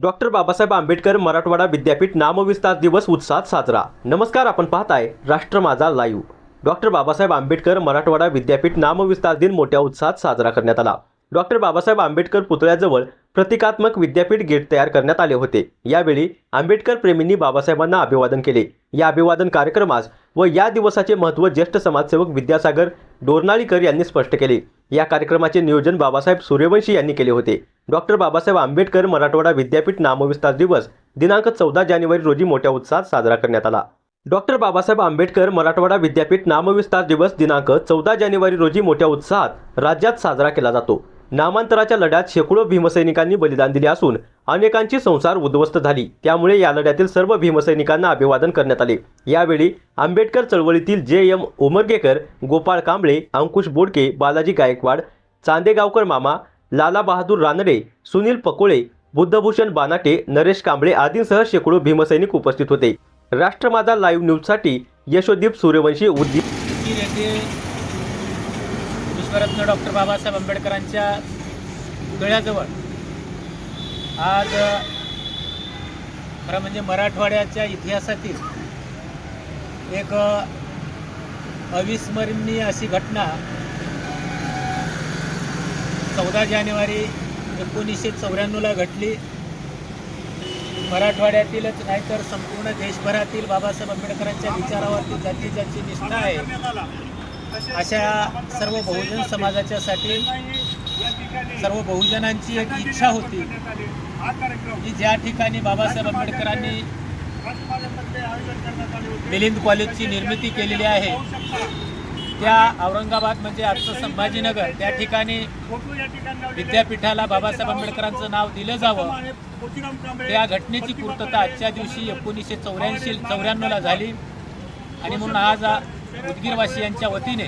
Doctor Babasaheb Ambedkar Marathwada विद्यापीठ नामविस्तार दिवस उत्साहात साजरा. नमस्कार आपण पाहताय राष्ट्र माझा लाईव्ह. डॉक्टर बाबासाहेब आंबेडकर मराठवाडा विद्यापीठ नामविस्तार दिन मोठ्या उत्साहात साजरा करण्यात आला. डॉक्टर बाबासाहेब आंबेडकर पुतळ्याजवळ प्रतिकात्मक विद्यापीठ गेट तयार करण्यात आले होते. यावेळी आंबेडकर प्रेमींनी बाबासाहेबांना अभिवादन केले. या अभिवादन कार्यक्रमास व या दिवसाचे महत्त्व ज्येष्ठ समाजसेवक विद्यासागर डोरनाळीकर यांनी स्पष्ट केले. या कार्यक्रमाचे नियोजन बाबासाहेब सूर्यवंशी यांनी केले होते. डॉक्टर बाबासाहेब आंबेडकर मराठवाडा विद्यापीठ नामविस्तार दिवस दिनांक चौदा जानेवारी रोजी मोठ्या उत्साहात साजरा करण्यात आला. डॉक्टर बाबासाहेब आंबेडकर मराठवाडा विद्यापीठ नामविस्तार दिवस दिनांक चौदा जानेवारी रोजी मोठ्या उत्साहात राज्यात साजरा केला जातो. नामांतराच्या लढ्यात शेकडो भीमसैनिकांनी बलिदान दिले असून अनेकांची संसार उद्ध्वस्त झाली. त्यामुळे या लढ्यातील सर्व भीमसैनिकांना अभिवादन करण्यात आले. यावेळी आंबेडकर चळवळीतील जे एम उमरगेकर गोपाळ कांबळे अंकुश बोडके बालाजी गायकवाड चांदेगावकर मामा लाला बहादूर रानडे सुनील पकोळे बुद्धभूषण बानाटे नरेश कांबळे आदींसह शेकडो भीमसैनिक उपस्थित होते. राष्ट्रमाता लाईव्ह न्यूजसाठी यशोदीप सूर्यवंशी उद्दीप भारतरत्न डॉक्टर बाबासाहेब आंबेडकरांच्या गळ्याजवळ. आज खरं म्हणजे मराठवाड्याच्या इतिहासातील एक अविस्मरणीय अशी घटना चौदा जानेवारी एकोणीसशे चौऱ्याण्णवला घडली. मराठवाड्यातीलच नाही तर संपूर्ण देशभरातील बाबासाहेब आंबेडकरांच्या विचारावरती ज्याची ज्याची निष्ठा आहे. अशा सर्व बहुजन समाजाच्यासाठी सर्व बहुजनांची एक इच्छा होती की ज्या ठिकाणी बाबासाहेब आंबेडकरांनी मिलिंद कॉलेजची निर्मिती केलेली आहे त्या औरंगाबाद म्हणजे आजचं संभाजीनगर त्या ठिकाणी विद्यापीठाला बाबासाहेब आंबेडकरांचं नाव दिलं जावं. त्या घटनेची पूर्तता आजच्या दिवशी एकोणीसशे चौऱ्याऐंशी चौऱ्याण्णवला झाली. आणि म्हणून आज उदगीरवासियांच्या वतीने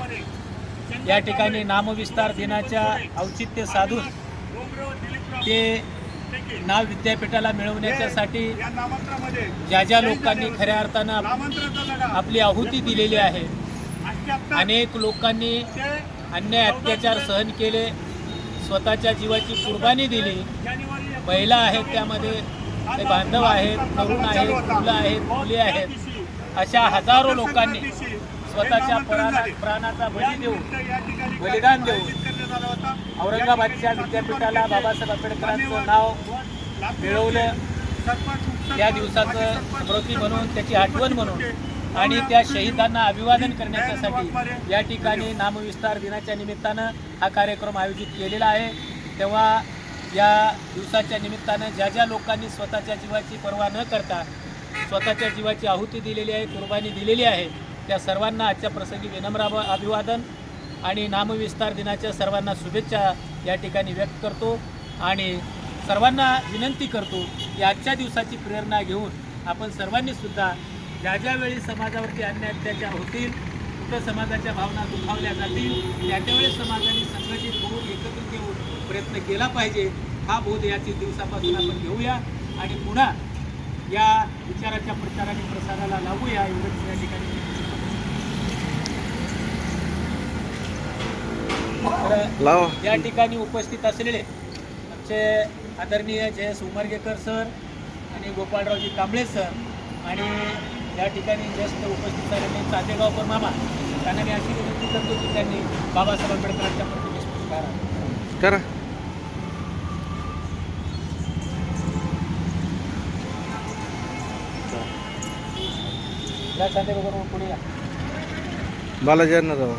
या ठिकाणी नामविस्तार दिनाच्या औचित्य साधून ते नाव विद्यापीठाला मिळवण्याच्यासाठी ज्या ज्या लोकांनी खऱ्या अर्थानं आपली आहुती दिलेली आहे अनेक लोकांनी अन्याय अत्याचार सहन केले स्वतःच्या जीवाची कुर्बानी दिली. महिला आहेत त्यामध्ये ते बांधव आहेत तरुण आहेत मुलं आहेत मुली आहेत अशा हजारो लोकांनी स्वतःच्या प्राणा प्राणाचा बळी देऊन बलिदान देऊन औरंगाबादच्या विद्यापीठाला बाबासाहेब आंबेडकरांचं नाव मिळवलं. त्या दिवसाचं स्मृती म्हणून त्याची आठवण म्हणून आणि त्या शहीदांना अभिवादन करण्याच्यासाठी या ठिकाणी नामविस्तार दिनाच्या निमित्तानं हा कार्यक्रम आयोजित केलेला आहे. तेव्हा या दिवसाच्या निमित्तानं ज्या ज्या लोकांनी स्वतःच्या जीवाची पर्वा न करता स्वतःच्या जीवाची आहुती दिलेली आहे कुर्बानी दिलेली आहे त्या सर्वांना आजच्या प्रसंगी विनम्र अभिवादन आणि नामविस्तार दिनाच्या सर्वांना शुभेच्छा या ठिकाणी व्यक्त करतो आणि सर्वांना विनंती करतो की आजच्या दिवसाची प्रेरणा घेऊन आपण सर्वांनीसुद्धा ज्या ज्यावेळी समाजावरती अन्याय अत्याचार होतील कुठं समाजाच्या भावना दुखावल्या जातील त्या त्यावेळेस समाजाने संघटित होऊन एकत्रित येऊन प्रयत्न केला पाहिजे हा बोध याची दिवसापासून आपण घेऊया आणि पुन्हा या विचाराच्या प्रचाराने प्रसाराला लावूया एवढंच या ठिकाणी या ठिकाणी उपस्थित असलेले आमचे आदरणीय जयस उमरगेकर सर आणि गोपाळरावजी कांबळे सर आणि या ठिकाणी ज्येष्ठ उपस्थित झालेले चांदेगावकर मामा त्यांना मी अशी विनंती करतो की त्यांनी बाबासाहेब आंबेडकरांच्या प्रतिमेस अर्पण करा. चांदेगावकर पुढे या. बालाजी जावा